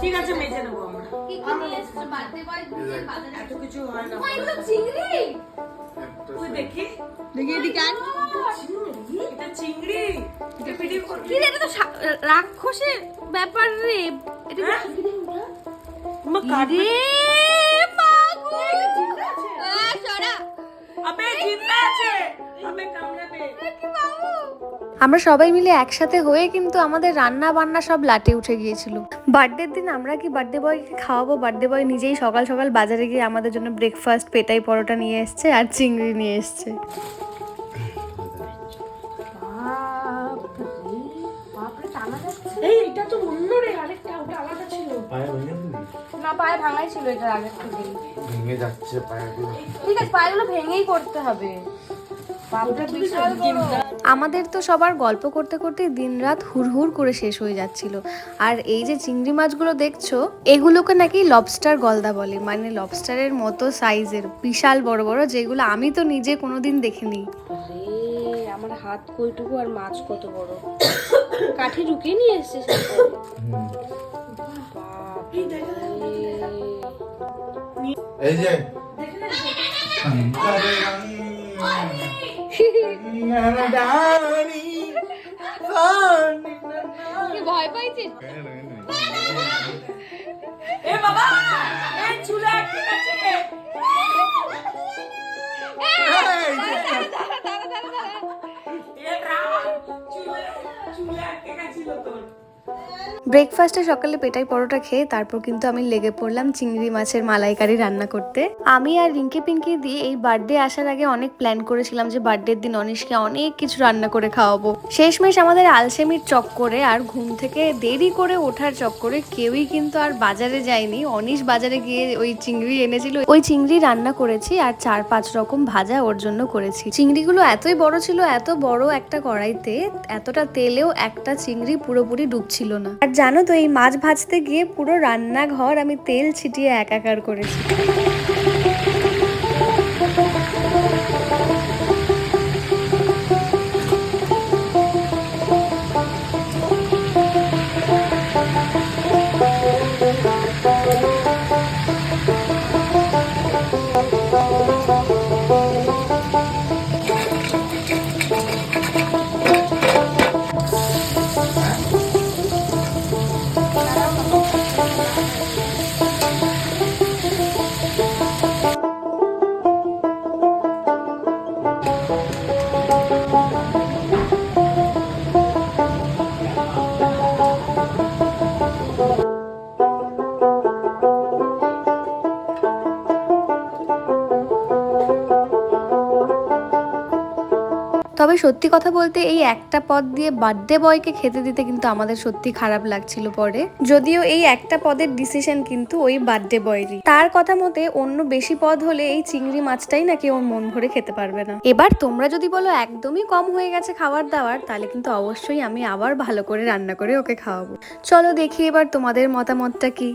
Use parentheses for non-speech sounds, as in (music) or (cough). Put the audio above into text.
ঠিক আছে মেজে নেব আমরা কি কি নিয়ে এসেছ বার্থডে বয় দিতে বাজারে এত কিছু হয় না চিংড়ি তুই দেখি দেখি এদিকে আন এটা চিংড়ি এটা পিঠে কি এটা তো রাক্ষসের ব্যাপার রে এটা? মা জিন্দা আছে আ সরা। আবে জিন্দা আছে আবে কামড়াবে কি বাবু আমরা সবাই মিলে একসাথে হয়ে কিন্তু আমাদের রান্না বান্না সব লাটে উঠে গিয়েছিল। বার্থডের দিন আমরা কি বার্থডে বয়কে খাওয়াবো? বার্থডে বয় নিজেই সকাল সকাল বাজারে গিয়ে আমাদের জন্য ব্রেকফাস্ট পেটাই পরোটা নিয়ে এসছে আর চিংড়ি নিয়ে এসছে। বাপরে টানা যাচ্ছে এই এটা তো অন্য রে আরেকটা ওটা আলাদা ছিল। পায়ে ভেঙে না পায়ে ভাঙাই ছিল এটার আগে থেকে ভেঙে যাচ্ছে পায়েগুলো। ঠিক আছে পায়েগুলো ভেঙেই করতে হবে। আমাদের তো সবার গল্প করতে করতে দিন দিনরাত হুড়হুড় করে শেষ হয়ে যাচ্ছিল। আর এই যে চিংড়ি মাছগুলো দেখছ এগুলোকে নাকি লবস্টার গলদা বলে। মানে লবস্টারের মতো সাইজের বিশাল বড় বড় যেগুলো আমি তো নিজে কোনোদিন দেখিনি। আমার হাত কইটুকু আর মাছ কত বড়। (coughs) কাঠি ঢুকিয়ে নিয়ে এসছে এই যে। ভয় পাইছিস? এ বাবা এই চুলে তোর। ব্রেকফাস্টে সকালে পেটাই পরোটা খেয়ে তারপর কিন্তু আমি লেগে পড়লাম চিংড়ি মাছের মালাইকারি রান্না করতে। আমি আর রিঙ্কি পিঙ্কি দিয়ে এই বার্থডে আসার আগে অনেক প্ল্যান করেছিলাম যে বার্থডের দিন অনিশকে অনেক কিছু রান্না করে খাওয়াবো। শেষমেশ আমাদের আলসেমির চক্করে আর ঘুম থেকে দেরি করে ওঠার চক্করে কেউই কিন্তু আর বাজারে যায়নি। অনিশ বাজারে গিয়ে ওই চিংড়ি এনেছিল। ওই চিংড়ি রান্না করেছি আর চার পাঁচ রকম ভাজা ওর জন্য করেছি। চিংড়িগুলো এতই বড় ছিল, এত বড় একটা কড়াইতে, এতটা তেলেও একটা চিংড়ি পুরোপুরি ডুবছিল না। আর জানো তো এই মাছ ভাজতে গিয়ে পুরো রান্নাঘর আমি তেল ছিটিয়ে একাকার করেছি। তবে সত্যি কথা বলতে এই একটা পদ দিয়ে বার্থডে বয়কে খেতে দিতে কিন্তু আমাদের সত্যি খারাপ লাগছিল পরে। যদিও এই একটা পদের ডিসিশন কিন্তু ওই বার্থডে বয়েরই। তার কথা মতে অন্য বেশি পদ হলে এই চিংড়ি মাছটাই নাকি ওর মন ভরে খেতে পারবে না। এবার তোমরা যদি বলো একদমই কম হয়ে গেছে খাবার দাবার, তাহলে কিন্তু অবশ্যই আমি আবার ভালো করে রান্না করে ওকে খাওয়াবো। চলো দেখি এবার তোমাদের মতামতটা কি।